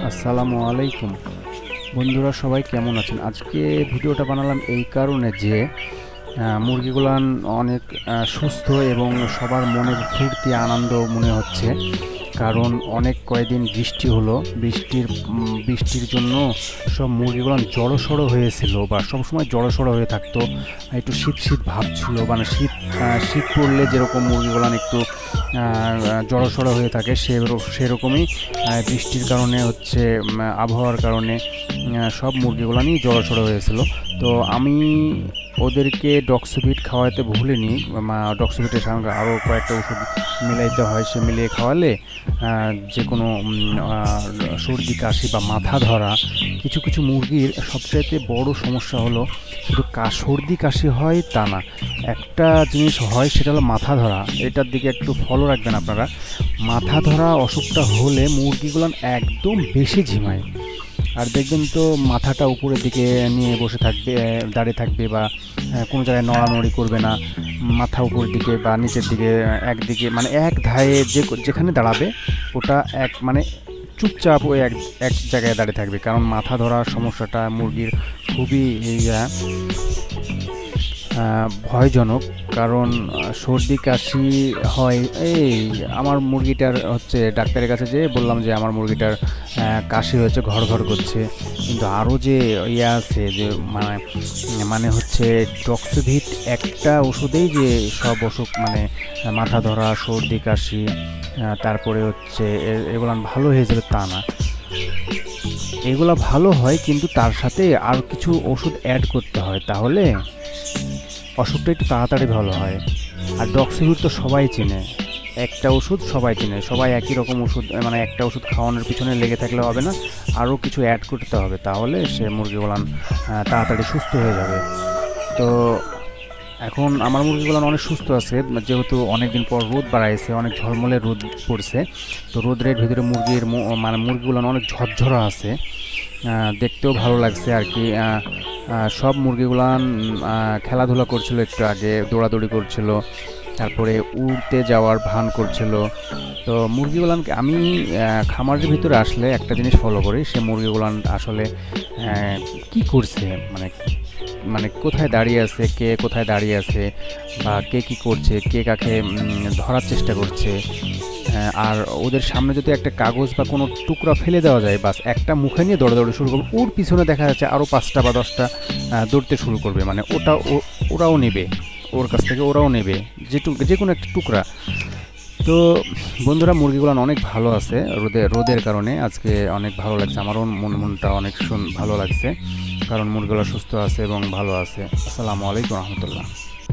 আসসালামু আলাইকুম। বন্ধুরা সবাই কেমন আছেন? আজকে ভিডিওটা বানালাম এই কারণে যে মুরগিগুলান অনেক সুস্থ এবং সবার মনের ফুর্তি, আনন্দ মনে হচ্ছে। কারণ অনেক কয়েকদিন বৃষ্টি হলো। বৃষ্টির বৃষ্টির জন্য সব মুরগিগুলান জড়সড়ো হয়েছিল বা সবসময় জড়সড়ো হয়ে থাকতো। একটু শীত শীত ভাব ছিল মানে শীত শীত পড়লে যেরকম মুরগিগুলো একটু জড়সড়ো হয়ে থাকে সে সেরকমই বৃষ্টির কারণে হচ্ছে আবহাওয়ার কারণে সব মুরগিগুলানই জড়সড়ো হয়েছিল। তো আমি ওদেরকে ডক্সোভিট খাওয়াতে ভুলিনি ডক্সোভিটের সঙ্গে আরও কয়েকটা ওষুধ মিলাইতে হয় সে মিলিয়ে খাওয়ালে যে কোনো সর্দি, কাশি বা মাথা ধরা, কিছু কিছু মুরগির সবচাইতে বড় সমস্যা হলো শুধু সর্দি, কাশি হয় তা না। একটা জিনিস হয় সেটা হলো মাথা ধরা। এটার দিকে একটু ফলো রাখবেন আপনারা। মাথা ধরা অসুখটা হলে মুরগিগুলো একদম বেশি ঝিমায়। আর দেখবেন তো মাথাটা উপরের দিকে নিয়ে বসে থাকবে দাঁড়িয়ে থাকবে বা কোনো জায়গায় নড়ানড়ি করবে না। মাথা উপরের দিকে বা নিচের দিকে একদিকে মানে এক ধায়ে যে যেখানে দাঁড়াবে ওটা এক মানে চুপচাপ ওই এক এক জায়গায় দাঁড়িয়ে থাকবে। কারণ মাথা ধরার সমস্যাটা মুরগির খুবই ইয়া, ভয়জনক, কারণ সর্দি, কাশি হয়। এই, আমার মুরগিটার হচ্ছে ডাক্তারের কাছে যেয়ে বললাম যে আমার মুরগিটার কাশি হয়েছে ঘর ঘর করছে। কিন্তু আরও যে ইয়ে আছে যে মানে মানে হচ্ছে ডক্সিভিট একটা ওষুধেই যে সব অসুখ মানে মাথা ধরা, সর্দি, কাশি তারপরে হচ্ছে এগুলো ভালো হয়ে যাবে তা না। এগুলো ভালো হয়, কিন্তু তার সাথে আর কিছু ওষুধ অ্যাড করতে হয়। তাহলে অসুখটা একটু তাড়াতাড়ি ভালো হয়। আর ডক্সিভিট তো সবাই চেনে। একটা ওষুধ সবাই চেনে। সবাই একই রকম ওষুধ মানে একটা ওষুধ খাওয়ানোর পিছনে লেগে থাকলে হবে না। আরও কিছু অ্যাড করতে হবে তাহলে সে মুরগিগুলান আহ, তাড়াতাড়ি সুস্থ হয়ে যাবে। তো এখন আমার মুরগিগুলান অনেক সুস্থ আছে যেহেতু অনেক দিন পর রোদ বাড়াইছে অনেক ঝলমলে রোদ পড়ছে। তো রোদের ভিতরে মুরগির মানে মুরগিগুলান অনেক ঝরঝরা আছে। দেখতেও ভালো লাগছে আর কি। সব মুরগিগুলান খেলাধুলা করছিল একটু আগে, দৌড়াদৌড়ি করছিল, তারপরে উড়তে যাওয়ার ভান করছিল। তো মুরগিগুলানকে আমি খামারের ভিতরে আসলে একটা জিনিস ফলো করি, সে মুরগিগুলান আসলে কি করছে মানে মানে কোথায় দাঁড়িয়ে আছে, কে কোথায় দাঁড়িয়ে আছে, বা কে কি করছে, কে কাকে ধরার চেষ্টা করছে আর ওদের সামনে যদি একটা কাগজ বা কোনো টুকরা ফেলে দেওয়া যায়, বাস একটা মুখে নিয়ে দৌড়াদৌড়ি শুরু করবে। ওর পিছনে দেখা যাচ্ছে আরও পাঁচটা বা দশটা দৌড়তে শুরু করবে। মানে ওটা ওরাও নেবে। ওর কাছ থেকে ওরাও নেবে। যেটুকু যে কোনো একটা টুকরা। তো বন্ধুরা মুরগিগুলো অনেক ভালো আছে রোদে, রোদের কারণে। আজকে অনেক ভালো লাগছে। আমারও মন, মনটা অনেক ভালো লাগছে। কারণ মুরগিগুলো সুস্থ আছে এবং ভালো আছে। আসসালামু আলাইকুম রহমতুল্লাহ।